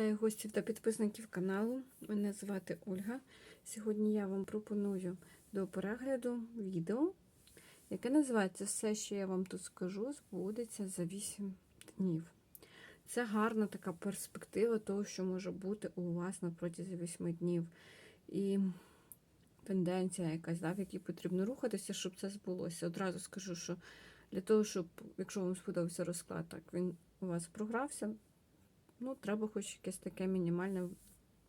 Вітаю гостів та підписників каналу. Мене звати Ольга. Сьогодні я вам пропоную до перегляду відео, яке називається Все, що я вам тут скажу, збудеться за 8 днів. Це гарна така перспектива того, що може бути у вас на протязі 8 днів. І тенденція якась, да, в якій потрібно рухатися, щоб це збулося. Одразу скажу, що для того, щоб, якщо вам сподобався розклад, так він у вас програвся, ну, треба хоч якесь таке мінімальне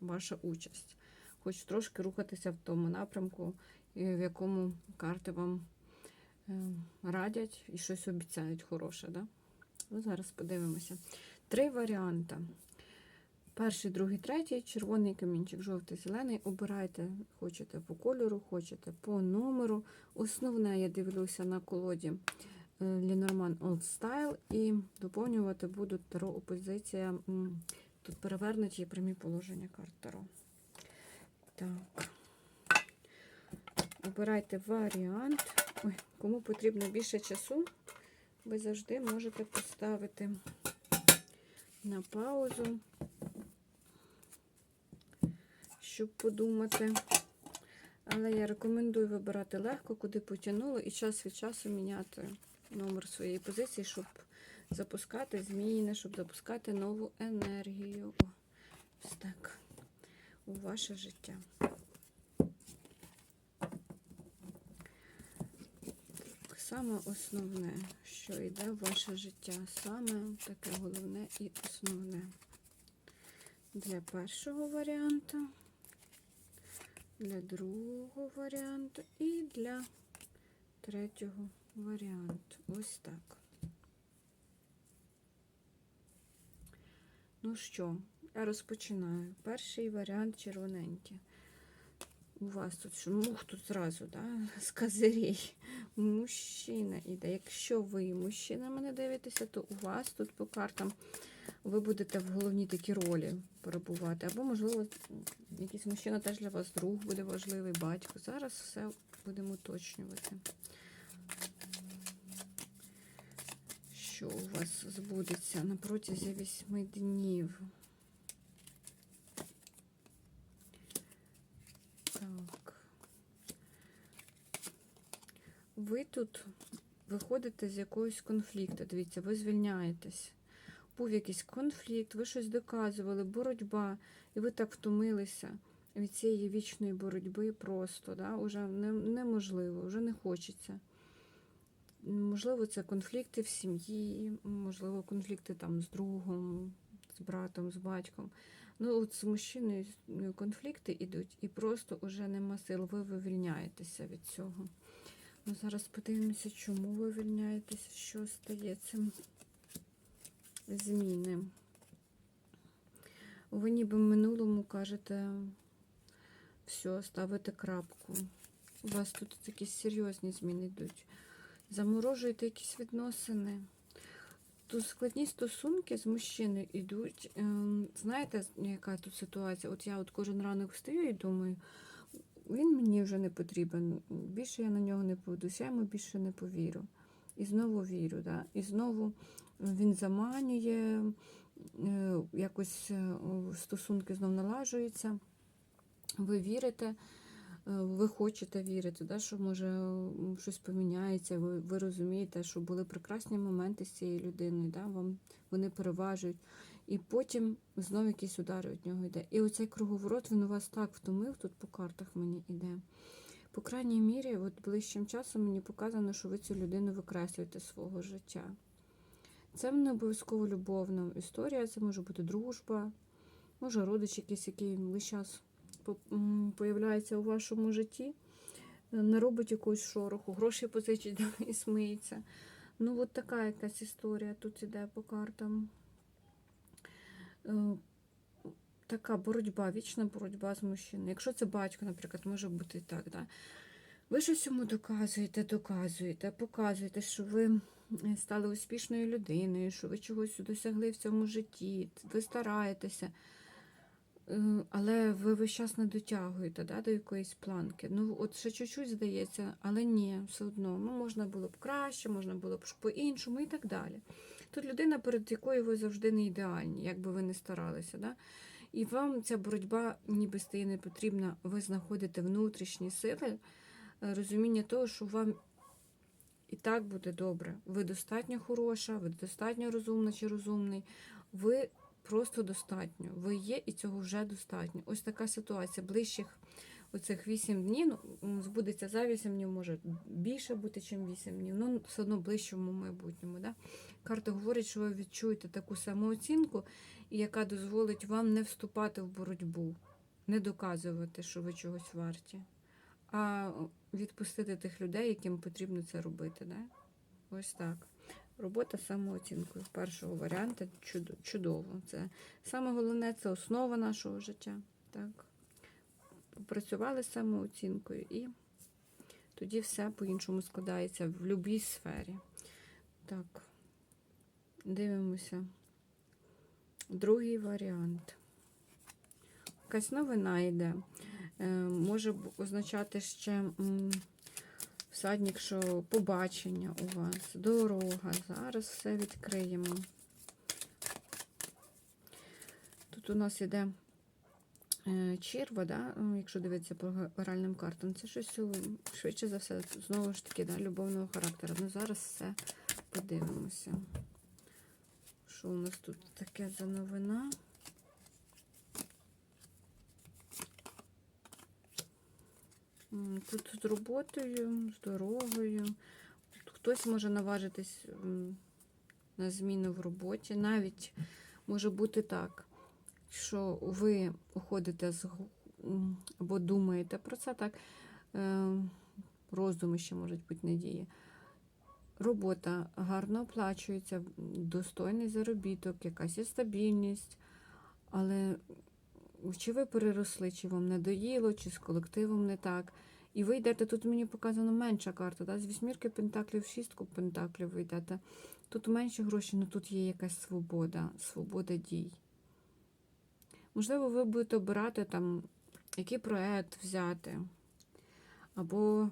ваша участь. Хоч трошки рухатися в тому напрямку, в якому карти вам е, радять і щось обіцяють хороше. Да? Ну, зараз подивимося. Три варіанти. Перший, другий, третій, червоний камінчик, жовтий, зелений. Обирайте, хочете по кольору, хочете по номеру. Основне, я дивлюся на колоді е, Lenormand Old Style і доповнювати буду таро опозиція. Тут перевернуті прямі положення карт таро. Так. Обирайте варіант. Ой, кому потрібно більше часу, ви завжди можете поставити на паузу, щоб подумати. Але я рекомендую вибирати легко, куди потягнуло, і час від часу міняти номер своєї позиції, щоб запускати зміни, щоб запускати нову енергію. О, так. У ваше життя. Саме основне, що йде в ваше життя. Саме таке головне і основне. Для першого варіанту, для другого варіанту і для третього варіанту. Ось так. Ну що, я розпочинаю. Перший варіант червоненький. У вас тут мух тут зразу, да? з козирей. Мужчина іде. Якщо ви мужчина мене дивитеся, то у вас тут по картам ви будете в головній такій ролі перебувати. Або, можливо, якийсь мужчина теж для вас друг буде важливий, батько. Зараз все будемо уточнювати. Що у вас збудеться на протязі вісьми днів? Так. Ви тут виходите з якогось конфлікту. Дивіться, ви звільняєтесь. Був якийсь конфлікт, ви щось доказували, боротьба, і ви так втомилися від цієї вічної боротьби просто, да? Уже не, неможливо, вже не хочеться. Можливо, це конфлікти в сім'ї, можливо, конфлікти там з другом, з братом, з батьком. Ну, от з мужчиною конфлікти йдуть, і просто вже нема сил, ви вивільняєтеся від цього. Ну, Зараз подивимося, чому ви вивільняєтеся, що стається. Зміни. Ви ніби в минулому кажете, все, ставите крапку. У вас тут якісь серйозні зміни йдуть. Заморожуєте якісь відносини. Тут складні стосунки з мужчиною йдуть. Ем, Знаєте, яка тут ситуація? От я от кожен ранок встаю і думаю, він мені вже не потрібен. Більше я на нього не поведуся, я йому більше не повірю. І знову вірю. Да? І знову він заманює, е, якось е, стосунки знов налажуються. Ви вірите, ви хочете вірити, да, що може щось поміняється, ви, ви розумієте, що були прекрасні моменти з цією людиною, да, вам вони переважують. І потім знову якісь удари від нього йде. І оцей круговорот він у вас так втомив, тут по картах мені йде. По крайній мірі, от ближчим часом мені показано, що ви цю людину викреслюєте з свого життя. Це не обов'язково любовна історія, це може бути дружба, може родич якийсь, який весь час появляється у вашому житті, е, не робить якогось шороху, гроші позичить і смиється. Ну, от така якась історія тут іде по картам. Е, Така боротьба, вічна боротьба з мужчиною. Якщо це батько, наприклад, може бути і так. Да? Ви щось йому доказуєте, доказуєте, показуєте, що ви е, стали успішною людиною, що ви чогось досягли в цьому житті, ви стараєтеся, але ви весь час не дотягуєте да, до якоїсь планки. Ну, от ще чуть-чуть здається, але ні, все одно. Ну, можна було б краще, можна було б по-іншому і так далі. Тут людина, перед якою ви завжди не ідеальні, як би ви не старалися. Да? І вам ця боротьба ніби стає не потрібна. Ви знаходите внутрішні сили, е, розуміння того, що вам і так буде добре. Ви достатньо хороша, ви достатньо розумна чи розумний. Ви просто достатньо. Ви є і цього вже достатньо. Ось така ситуація. Ближчих оцих 8 днів, ну, збудеться за 8 днів, може більше бути, ніж 8 днів. Ну, все одно ближчому майбутньому. Да? Карта говорить, що ви відчуєте таку самооцінку, яка дозволить вам не вступати в боротьбу, не доказувати, що ви чогось варті, а відпустити тих людей, яким потрібно це робити. Да? Ось так. Робота самооцінкою. Першого варіанту чудово. Це саме головне це основа нашого життя. Так. Попрацювали з самооцінкою і тоді все по-іншому складається в будь-якій сфері. Так, дивимося. Другий варіант. Якась новина йде. Е, може означати ще всадник, що побачення у вас, дорога. Зараз все відкриємо. Тут у нас іде е, черва, да? ну, якщо дивитися по оральним картам, це щось швидше за все, знову ж таки, да, любовного характеру. Ну зараз все подивимося. Що у нас тут таке за новина? Тут з роботою, з дорогою. Хтось може наважитись на зміну в роботі. Навіть може бути так, що ви уходите з або думаєте про це, так, е, роздуми ще можуть бути надії. Робота гарно оплачується, достойний заробіток, якась є стабільність, але чи ви переросли, чи вам надоїло, чи з колективом не так. І ви йдете, тут мені показано менша карта, да? з вісьмірки пентаклів шістку пентаклів ви йдете. Тут менше грошей, але тут є якась свобода, свобода дій. Можливо, ви будете обирати там, який проект взяти. Або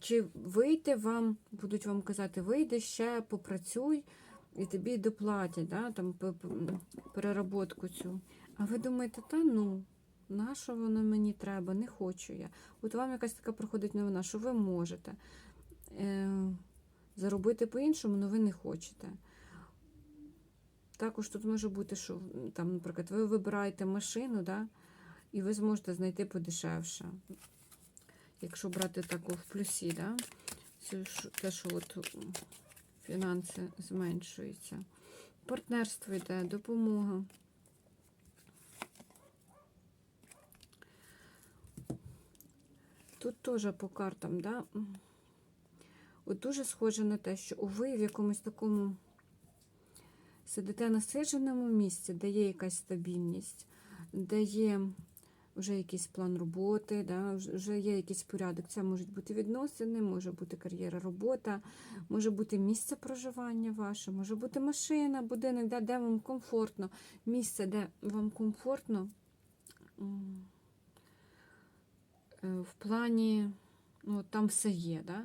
чи вийти вам, будуть вам казати, вийди ще, попрацюй, і тобі доплатять, да, там, переработку цю. А ви думаєте, та ну, на що воно мені треба, не хочу я. От вам якась така проходить новина, що ви можете е, заробити по-іншому, але ви не хочете. Також тут може бути, що там, наприклад, ви вибираєте машину, да, і ви зможете знайти подешевше. Якщо брати таку в плюсі, да, це те, що от фінанси зменшуються. Партнерство йде, допомога. Тут теж по картам, да? От дуже схоже на те, що ви в якомусь такому сидите на сидженому місці, де є якась стабільність, де є вже якийсь план роботи, да? вже є якийсь порядок. Це можуть бути відносини, може бути кар'єра, робота, може бути місце проживання ваше, може бути машина, будинок, де, де вам комфортно, місце, де вам комфортно. Е, В плані, ну, там все є, да?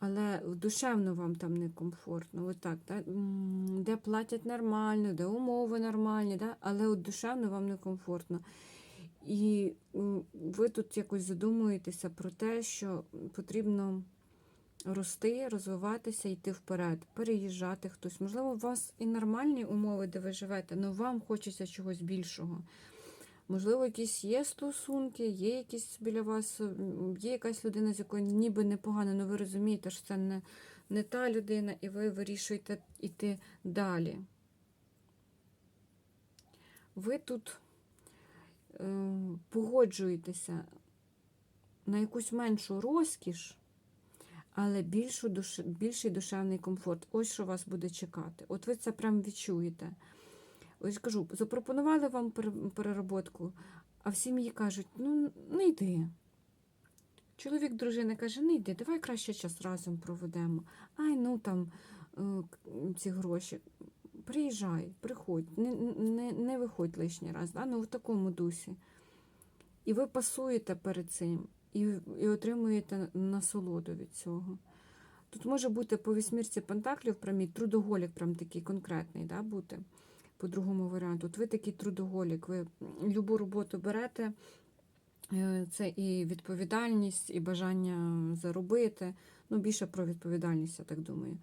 але душевно вам там некомфортно. Отак, да? Де платять нормально, де умови нормальні, да? але от душевно вам некомфортно. І ви тут якось задумуєтеся про те, що потрібно рости, розвиватися, йти вперед, переїжджати хтось. Можливо, у вас і нормальні умови, де ви живете, але вам хочеться чогось більшого. Можливо, якісь є стосунки, є якісь біля вас, є якась людина, з якою ніби непогано, але ви розумієте, що це не, не та людина, і ви вирішуєте йти далі. Ви тут е, погоджуєтеся на якусь меншу розкіш, але більшу більший душевний комфорт. Ось що вас буде чекати. От ви це прям відчуєте. Ось кажу, запропонували вам пере- перероботку, а в сім'ї кажуть, ну не йди. Чоловік дружина каже, не йди, давай краще час разом проведемо. Ай, ну там е, ці гроші. Приїжджай, приходь, не, не, не виходь лишній раз, да? ну в такому дусі. І ви пасуєте перед цим, і, і отримуєте насолоду від цього. Тут може бути по вісьмірці пентаклів прямі трудоголік, прям такий конкретний, да, бути по другому варіанту. От ви такий трудоголік, ви любу роботу берете, е, це і відповідальність, і бажання заробити. Ну, більше про відповідальність, я так думаю.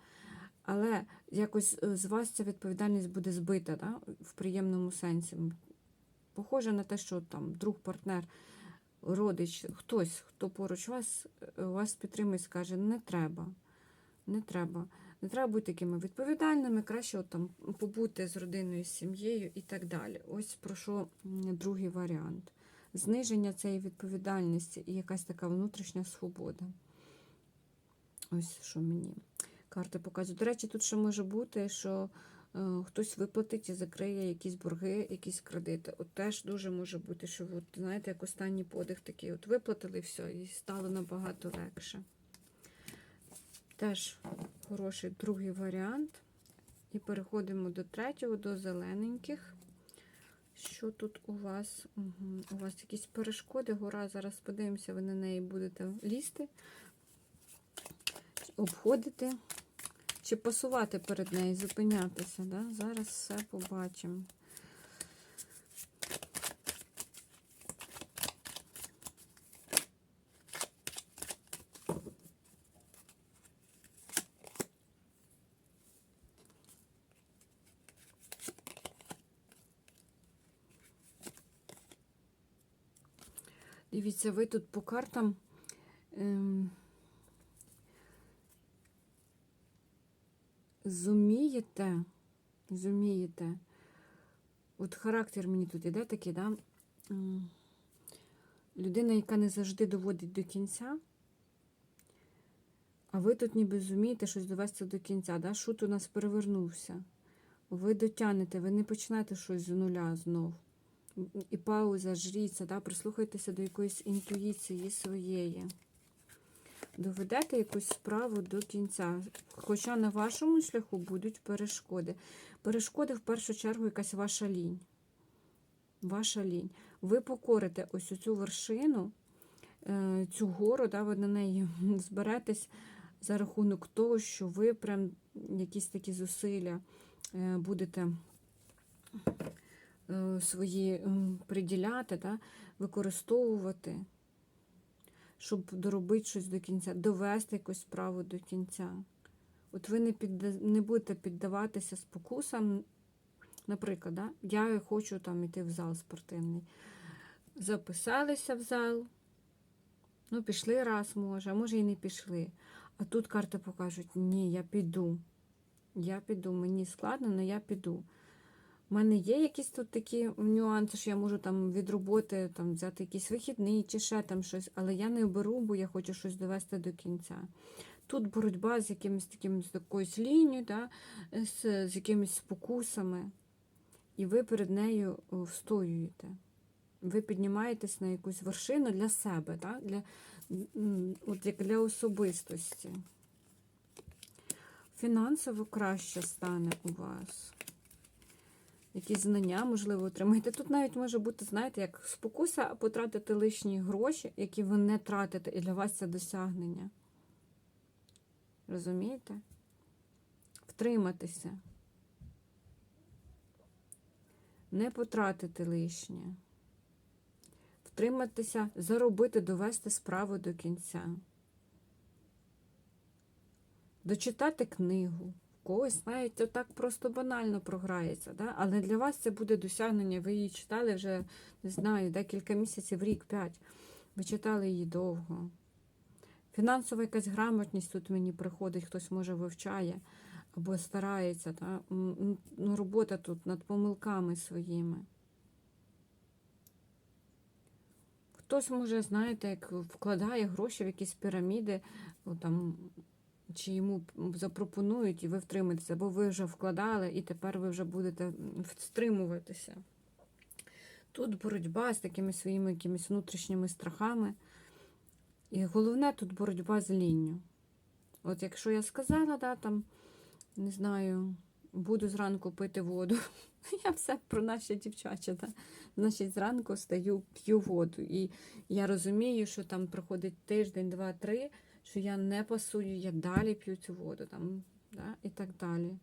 Але якось е, з вас ця відповідальність буде збита да, в приємному сенсі. Похоже на те, що там друг, партнер, родич, хтось, хто поруч вас, е, вас підтримує, скаже, не треба. Не треба. Не треба бути такими відповідальними, краще от там побути з родиною, з сім'єю і так далі. Ось про що другий варіант. Зниження цієї відповідальності і якась така внутрішня свобода. Ось що мені карти показують. До речі, тут ще може бути, що е, хтось виплатить і закриє якісь борги, якісь кредити. От теж дуже може бути, що от, знаєте, як останній подих такий, от виплатили все і стало набагато легше. Теж хороший другий варіант. І переходимо до третього, до зелененьких. Що тут у вас? Угу. У вас якісь перешкоди, гора. Зараз подивимося, ви на неї будете лізти, обходити, чи пасувати перед нею, зупинятися. Да? Зараз все побачимо. Дивіться, ви тут по картам. Ем, зумієте, зумієте. От характер мені тут іде такий, да? М, Людина, яка не завжди доводить до кінця. А ви тут ніби зумієте щось довести до кінця. Да? Шут у нас перевернувся. Ви дотягнете, ви не почнете щось з нуля знов. І пауза, жріться, да? прислухайтеся до якоїсь інтуїції своєї. Доведете якусь справу до кінця. Хоча на вашому шляху будуть перешкоди. Перешкоди в першу чергу якась ваша лінь. Ваша лінь. Ви покорите ось цю вершину, е, цю гору, да, ви на неї зберетесь за рахунок того, що ви прям якісь такі зусилля е, будете свої приділяти, да, використовувати, щоб доробити щось до кінця, довести якусь справу до кінця. От ви не, підда... не будете піддаватися спокусам. Наприклад, да? я хочу там йти в зал спортивний. Записалися в зал, ну, пішли раз, може, а може і не пішли. А тут карти покажуть, ні, я піду. Я піду, мені складно, але я піду. У мене є якісь тут такі нюанси, що я можу там від роботи там, взяти якийсь вихідний чи ще там щось, але я не беру, бо я хочу щось довести до кінця. Тут боротьба з якимось таким з якоюсь лінією, да, з, з якимись спокусами, і ви перед нею встоюєте. Ви піднімаєтесь на якусь вершину для себе, да, для, от як для особистості. Фінансово краще стане у вас. Якісь знання, можливо, отримаєте. Тут навіть може бути, знаєте, як спокуса потратити лишні гроші, які ви не тратите, і для вас це досягнення. Розумієте? Втриматися. Не потратити лишнє. Втриматися, заробити, довести справу до кінця. Дочитати книгу. Когось навіть отак просто банально програється. Да? Але для вас це буде досягнення. Ви її читали вже, не знаю, декілька місяців, рік, п'ять. Ви читали її довго. Фінансова якась грамотність тут мені приходить, хтось може вивчає або старається. Та? М, Ну, робота тут над помилками своїми. Хтось може, знаєте, як вкладає гроші в якісь піраміди, там, чи йому запропонують, і ви втримаєтеся, бо ви вже вкладали, і тепер ви вже будете стримуватися. Тут боротьба з такими своїми якимись внутрішніми страхами. І головне тут боротьба з лінню. От якщо я сказала, да, там, не знаю, буду зранку пити воду. Я все про наші дівчача. Да? Значить, зранку стаю, п'ю воду. І я розумію, що там проходить тиждень, два, три, що я не пасую, я далі п'ю цю воду там, да? і так далі.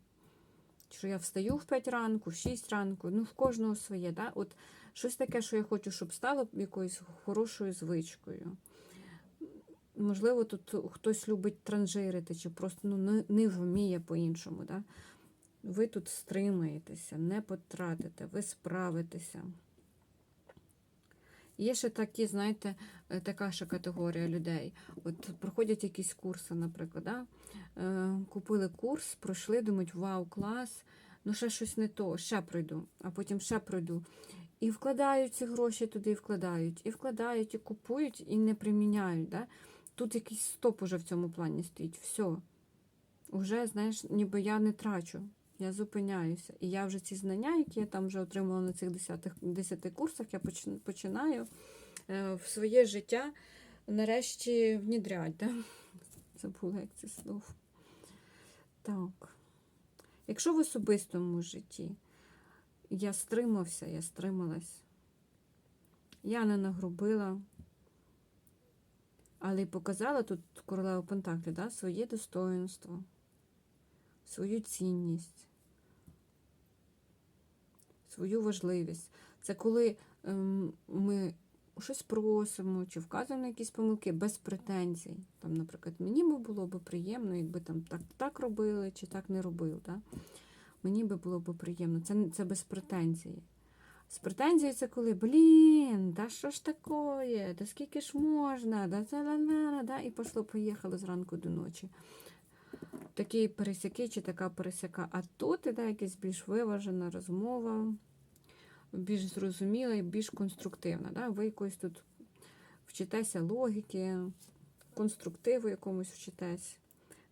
Що я встаю в 5 ранку, в 6 ранку, ну в кожного своє. Да? От щось таке, що я хочу, щоб стало якоюсь хорошою звичкою. Можливо, тут хтось любить транжирити, чи просто ну, не, не вміє по-іншому. Да? Ви тут стримаєтеся, не потратите, ви справитеся. Є ще такі, знаєте, е, така ще категорія людей. От проходять якісь курси, наприклад. Да? Е, купили курс, пройшли, думають, вау, клас, ну ще щось не то, ще пройду, а потім ще пройду. І вкладають ці гроші туди, і вкладають, і вкладають, і купують, і не приміняють. Да? Тут якийсь стоп уже в цьому плані стоїть. Все. Уже, знаєш, ніби я не трачу. Я зупиняюся. І я вже ці знання, які я там вже отримала на цих 10, 10 курсах, я починаю е, в своє життя нарешті внідрять. Да? Забула, як це слово. Так. Якщо в особистому житті я стримався, я стрималась, я не нагрубила, але й показала тут королева Пентаклі, да, своє достоинство, свою цінність, свою важливість. Це коли ем, ми щось просимо чи вказуємо якісь помилки без претензій. Там, наприклад, мені би було б приємно, якби там так, так робили чи так не робив. Да? Мені би було б приємно. Це, це без претензії. З претензією це коли, блін, да що ж такое, да скільки ж можна, да це ла ла да, і пошло, поїхало зранку до ночі. Такі пересяки чи така пересяка. А тут іде якась більш виважена розмова, більш зрозуміла і більш конструктивна. Да? Ви якось тут вчитеся логіки, конструктиву якомусь вчитесь,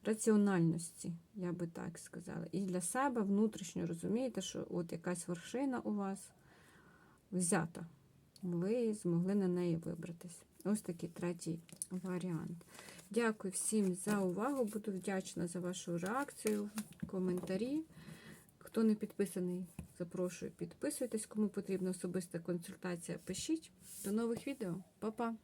раціональності, я би так сказала. І для себе внутрішньо розумієте, що от якась вершина у вас взята. Ви змогли на неї вибратись. Ось такий третій варіант. Дякую всім за увагу. Буду вдячна за вашу реакцію, коментарі. Хто не підписаний, запрошую, підписуйтесь. Кому потрібна особиста консультація, пишіть. До нових відео. Па-па!